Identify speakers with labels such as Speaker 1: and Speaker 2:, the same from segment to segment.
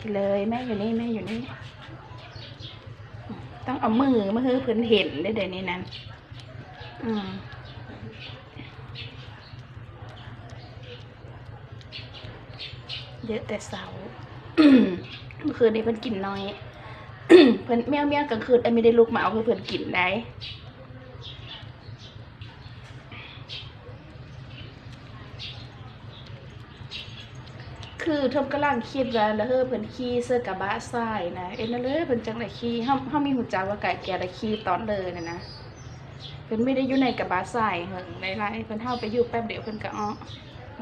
Speaker 1: กินเลยแม่อยู่นี่แม่อยู่นี่ ต้องเอามือมาให้เพื่อนเห็นได้เดี๋ยวนี้นั้น อืมเยอะแต่เสาเมื่อคืนนี้เพิ่นกินน้อย เพิ่นแมวแมวกลางคืนไอ้ไม่ได้ลุกมาเอาเพิ่นกินได้ คือทบกำลังคิดว่าแล้วเฮ้อเพิ่นขี่เสื้อกระบะทรายนะเอ็นนั่นเลยเพิ่นจังได๋ขี่เฮาเฮามีหูจักว่าไก่แก่ได้ขี่ตอนเลยน่ะนะเพิ่นไม่ได้อยู่ในกระบะทรายเฮิงหลายๆเพิ่นเฮาไปอยู่แป๊บเดียวเพิ่นก็อ้อ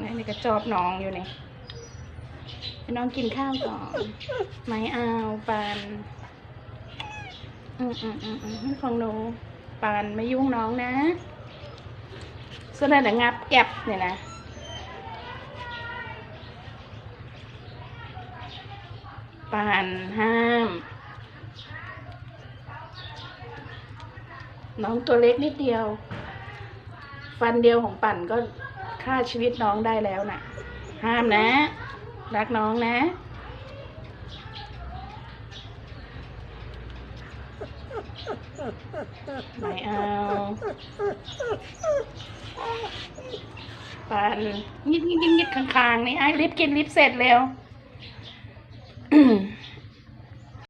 Speaker 1: นี่นี่ก็จอบน้องอยู่นี่ให้น้องกินข้าวก่อนไม่เอาปานอืมอืมอืมอืมของหนูปานไม่ยุ่งน้องนะส่วนนั้นน่งับแก็บเนี่ยนะ ปานห้าม น้องตัวเล็กนิดเดียว ฟันเดียวของปั่นก็ฆ่าชีวิตน้องได้แล้วน่ะ ห้ามนะ รักน้องนะไม่เอาปั่นยิดยิดยิดยิดข้างๆนี่ไอ้ลิฟต์กินลิฟต์เสร็จเร็ว 嗯